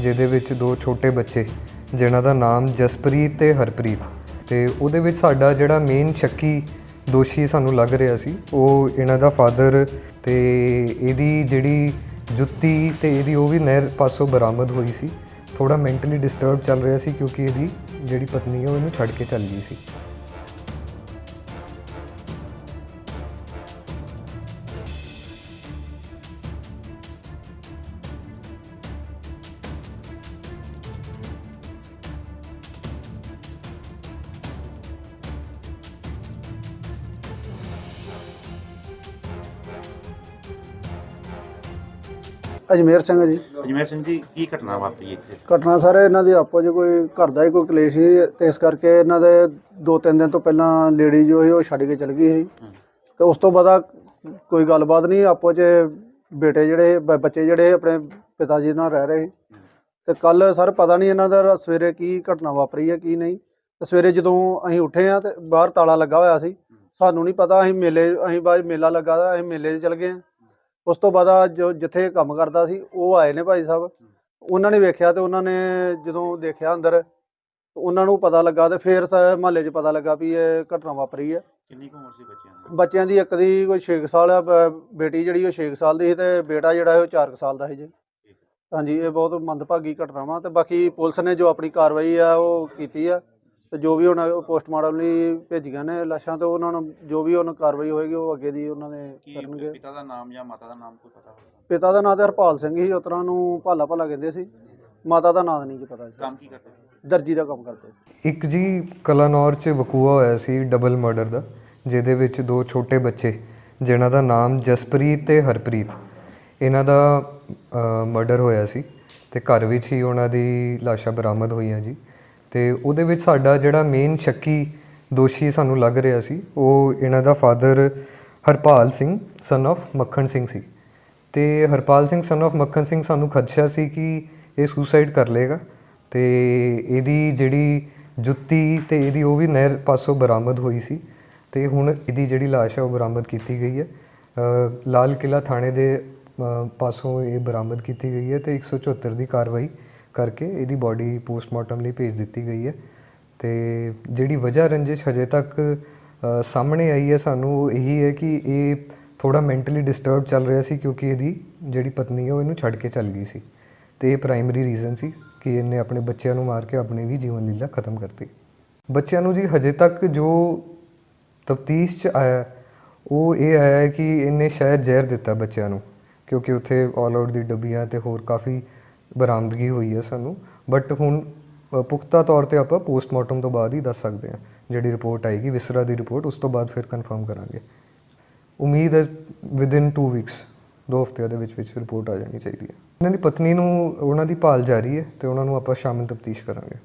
ਜਿਹਦੇ ਵਿੱਚ ਦੋ ਛੋਟੇ ਬੱਚੇ ਜਿਨ੍ਹਾਂ ਦਾ ਨਾਮ ਜਸਪ੍ਰੀਤ ਤੇ ਹਰਪ੍ਰੀਤ। ਤੇ ਉਹਦੇ ਵਿੱਚ ਸਾਡਾ ਜਿਹੜਾ ਮੇਨ ਸ਼ੱਕੀ ਦੋਸ਼ੀ ਸਾਨੂੰ ਲੱਗ ਰਿਹਾ ਸੀ, ਉਹ ਇਹਨਾਂ ਦਾ ਫਾਦਰ ਤੇ ਇਹਦੀ ਜਿਹੜੀ ਜੁੱਤੀ ਤੇ ਇਹਦੀ ਉਹ ਵੀ ਨਹਿਰ ਪਾਸੋਂ ਬਰਾਮਦ ਹੋਈ ਸੀ। ਥੋੜਾ ਮੈਂਟਲੀ ਡਿਸਟਰਬ ਚੱਲ ਰਿਹਾ ਸੀ ਕਿਉਂਕਿ ਇਹਦੀ ਜਿਹੜੀ ਪਤਨੀ ਹੈ ਉਹ ਇਹਨੂੰ ਛੱਡ ਕੇ ਚੱਲ ਗਈ ਸੀ। ਅਜਮੇਰ ਸਿੰਘ ਜੀ। ਅਜਮੇਰ ਸਿੰਘ ਜੀ ਕੀ ਘਟਨਾ ਵਾਪਰੀ ਇੱਥੇ? ਘਟਨਾ ਸਰ ਇਹਨਾਂ ਦੀ ਆਪੋ ਜੀ ਕੋਈ ਘਰ ਦਾ ਹੀ ਕੋਈ ਕਲੇਸ਼ ਸੀ ਤੇ ਇਸ ਕਰਕੇ ਇਹਨਾਂ ਦੇ ਦੋ ਤਿੰਨ ਦਿਨ ਤੋਂ ਪਹਿਲਾਂ ਲੇਡੀ ਜੋ ਸੀ ਉਹ ਛੱਡ ਕੇ ਚਲ ਗਈ ਸੀ। ਤੇ ਉਸ ਤੋਂ ਬਾਅਦ ਕੋਈ ਗੱਲਬਾਤ ਨਹੀਂ ਆਪੋ ਚ ਬੇਟੇ ਜਿਹੜੇ ਬ- ਬੱਚੇ ਜਿਹੜੇ ਆਪਣੇ ਪਿਤਾ ਜੀ ਨਾਲ ਰਹਿ ਰਹੇ ਸੀ। ਤੇ ਕੱਲ ਸਰ ਪਤਾ ਨਹੀਂ ਇਹਨਾਂ ਦਾ ਸਵੇਰੇ ਕੀ ਘਟਨਾ ਵਾਪਰੀ ਹੈ ਕੀ ਨਹੀਂ। ਤੇ ਸਵੇਰੇ ਜਦੋਂ ਅਸੀਂ ਉੱਠੇ ਆ ਤੇ ਬਾਹਰ ਤਾਲਾ ਲੱਗਾ ਹੋਇਆ ਸੀ ਸਾਨੂੰ ਨਹੀਂ ਪਤਾ ਅਸੀਂ ਮੇਲੇ ਅਸੀਂ ਬਾਅਦ ਮੇਲਾ ਲੱਗਾ ਦਾ ਅਸੀਂ ਮੇਲੇ 'ਚ ਚਲ ਗਏ ਆ ਉਸ ਤੋਂ ਬਾਅਦ ਆ ਜੋ ਜਿੱਥੇ ਕੰਮ ਕਰਦਾ ਸੀ ਉਹ ਆਏ ਨੇ ਭਾਈ ਸਾਹਿਬ। ਉਹਨਾਂ ਨੇ ਵੇਖਿਆ ਤੇ ਉਹਨਾਂ ਨੇ ਜਦੋਂ ਦੇਖਿਆ ਅੰਦਰ ਉਹਨਾਂ ਨੂੰ ਪਤਾ ਲੱਗਾ ਤੇ ਫੇਰ ਮਹੱਲੇ 'ਚ ਪਤਾ ਲੱਗਾ ਵੀ ਇਹ ਘਟਨਾ ਵਾਪਰੀ ਹੈ ਕਿੰਨੀ ਕੁ ਉਮਰ ਸੀ ਬੱਚਿਆਂ ਦੀ? ਬੱਚਿਆਂ ਦੀ ਇੱਕ ਦੀ ਕੋਈ 6 ਸਾਲ ਆ ਬ- ਬੇਟੀ ਜਿਹੜੀ ਉਹ 6 ਸਾਲ ਦੀ ਸੀ ਤੇ ਬੇਟਾ ਜਿਹੜਾ ਉਹ 4 ਸਾਲ ਦਾ ਸੀ ਜੀ। ਹਾਂਜੀ ਇਹ ਬਹੁਤ ਮੰਦਭਾਗੀ ਘਟਨਾ ਵਾ ਤੇ ਬਾਕੀ ਪੁਲਿਸ ਨੇ ਜੋ ਆਪਣੀ ਕਾਰਵਾਈ ਆ ਉਹ ਕੀਤੀ ਆ। ਤੇ ਜੋ ਵੀ ਹੁਣ ਪੋਸਟਮਾਰਟਮ ਲਈ ਭੇਜੀਆਂ ਨੇ ਲਾਸ਼ਾਂ ਤੇ ਉਹਨਾਂ ਨੂੰ ਜੋ ਵੀ ਉਹਨਾਂ ਕਾਰਵਾਈ ਹੋਏਗੀ ਉਹ ਅੱਗੇ ਦੀ ਉਹਨਾਂ ਦੇ ਕੀ ਕਰਨਗੇ। ਪਿਤਾ ਦਾ ਨਾਮ ਜਾਂ ਮਾਤਾ ਦਾ ਨਾਮ ਕੋਈ ਪਤਾ ਹੋਵੇ? ਪਿਤਾ ਦਾ ਨਾਂ ਤੇ ਹਰਪਾਲ ਸਿੰਘ ਸੀ ਉਤਰਾਂ ਨੂੰ ਭਾਲਾ ਭਾਲਾ ਕਹਿੰਦੇ ਸੀ। ਮਾਤਾ ਦਾ ਨਾਂ ਨਹੀਂ ਜੀ ਪਤਾ ਕੰਮ ਕੀ ਕਰਦੇ ਦਰਜੀ ਦਾ ਕੰਮ ਕਰਦੇ ਸੀ। ਇੱਕ ਜੀ ਕਲਾਨੌਰ 'ਚ ਵਕੂਆ ਹੋਇਆ ਸੀ ਡਬਲ ਮਰਡਰ ਦਾ ਜਿਹਦੇ ਵਿੱਚ ਦੋ ਛੋਟੇ ਬੱਚੇ ਜਿਨ੍ਹਾਂ ਦਾ ਨਾਮ ਜਸਪ੍ਰੀਤ ਤੇ ਹਰਪ੍ਰੀਤ। ਇਹਨਾਂ ਦਾ ਮਰਡਰ ਹੋਇਆ ਸੀ ਤੇ ਘਰ ਵਿੱਚ ਹੀ ਉਹਨਾਂ ਦੀ ਲਾਸ਼ਾਂ ਬਰਾਮਦ ਹੋਈਆਂ ਜੀ। ਤੇ ਉਹਦੇ ਵਿੱਚ ਸਾਡਾ ਜਿਹੜਾ ਮੇਨ ਸ਼ੱਕੀ ਦੋਸ਼ੀ ਸਾਨੂੰ ਲੱਗ ਰਿਹਾ ਸੀ, ਉਹ ਇਹਨਾਂ ਦਾ father Harpal Singh son of Makhan Singh ਸੀ। ਤੇ ਹਰਪਾਲ ਸਿੰਘ ਸਨ of ਮੱਖਣ ਸਿੰਘ ਸਾਨੂੰ ਖਦਸ਼ਾ ਸੀ ਕਿ ਇਹ ਸੁਸਾਈਡ ਕਰ ਲੇਗਾ ਤੇ ਇਹਦੀ ਜਿਹੜੀ ਜੁੱਤੀ ਤੇ ਇਹਦੀ ਉਹ ਵੀ ਨਹਿਰ ਪਾਸੋਂ ਬਰਾਮਦ ਹੋਈ ਸੀ ਤੇ ਹੁਣ ਇਹਦੀ ਜਿਹੜੀ ਲਾਸ਼ ਹੈ ਉਹ ਬਰਾਮਦ ਕੀਤੀ ਗਈ ਹੈ। ਲਾਲ ਕਿਲਾ ਥਾਣੇ ਦੇ ਪਾਸੋਂ ਇਹ ਬਰਾਮਦ ਕੀਤੀ ਗਈ ਹੈ ਤੇ 174 ਦੀ ਕਾਰਵਾਈ ਕਰਕੇ ਇਹਦੀ ਬਾਡੀ ਪੋਸਟਮਾਰਟਮ ਲਈ ਭੇਜ ਦਿੱਤੀ ਗਈ ਹੈ। ਤੇ ਜਿਹੜੀ ਵਜ੍ਹਾ ਰੰਜਿਸ਼ ਹਜੇ ਤੱਕ ਸਾਹਮਣੇ ਆਈ ਹੈ ਸਾਨੂੰ, ਉਹ ਇਹੀ ਹੈ ਕਿ ਇਹ ਥੋੜਾ ਮੈਂਟਲੀ ਡਿਸਟਰਬ ਚੱਲ ਰਿਹਾ ਸੀ ਕਿਉਂਕਿ ਇਹਦੀ ਜਿਹੜੀ ਪਤਨੀ ਹੈ, ਉਹ ਇਹਨੂੰ ਛੱਡ ਕੇ ਚੱਲ ਗਈ ਸੀ। ਤੇ ਇਹ ਪ੍ਰਾਇਮਰੀ ਰੀਜ਼ਨ ਸੀ ਕਿ ਇਹਨੇ ਆਪਣੇ ਬੱਚਿਆਂ ਨੂੰ ਮਾਰ ਕੇ ਆਪਣੀ ਵੀ ਜੀਵਨ ਲੀਲਾ ਖਤਮ ਕਰਤੀ। ਬੱਚਿਆਂ ਨੂੰ ਜੀ ਹਜੇ ਤੱਕ ਜੋ ਤਫਤੀਸ਼ ਚ ਆਇਆ, ਉਹ ਇਹ ਆਇਆ ਕਿ ਇਹਨੇ ਸ਼ਾਇਦ ਜ਼ਹਿਰ ਦਿੱਤਾ ਬੱਚਿਆਂ ਨੂੰ, ਕਿਉਂਕਿ ਉੱਥੇ ਆਲ ਆਊਟ ਦੀ ਡੱਬੀਆਂ ਤੇ ਹੋਰ ਕਾਫੀ ਬਰਾਮਦਗੀ ਹੋਈ ਹੈ ਸਾਨੂੰ ਬਟ ਹੁਣ ਪੁਖਤਾ ਤੌਰ ਤੇ ਆਪਾਂ ਪੋਸਟਮਾਰਟਮ ਤੋਂ ਬਾਅਦ ਹੀ ਦੱਸ ਸਕਦੇ ਹਾਂ, ਜਿਹੜੀ ਰਿਪੋਰਟ ਆਏਗੀ, ਵਿਸਰਾ ਦੀ ਰਿਪੋਰਟ ਉਸ ਤੋਂ ਬਾਅਦ ਫਿਰ ਕਨਫਰਮ ਕਰਾਂਗੇ। ਉਮੀਦ ਹੈ ਵਿਦਿਨ 2 ਵੀਕਸ ਦੋ ਹਫ਼ਤਿਆਂ ਦੇ ਵਿੱਚ ਵਿੱਚ ਰਿਪੋਰਟ ਆ ਜਾਣੀ ਚਾਹੀਦੀ ਹੈ। ਇਹਨਾਂ ਦੀ ਪਤਨੀ ਨੂੰ, ਉਹਨਾਂ ਦੀ ਭਾਲ ਜਾਰੀ ਹੈ ਤੇ ਉਹਨਾਂ ਨੂੰ ਆਪਾਂ ਸ਼ਾਮਿਲ ਤਫਤੀਸ਼ ਕਰਾਂਗੇ।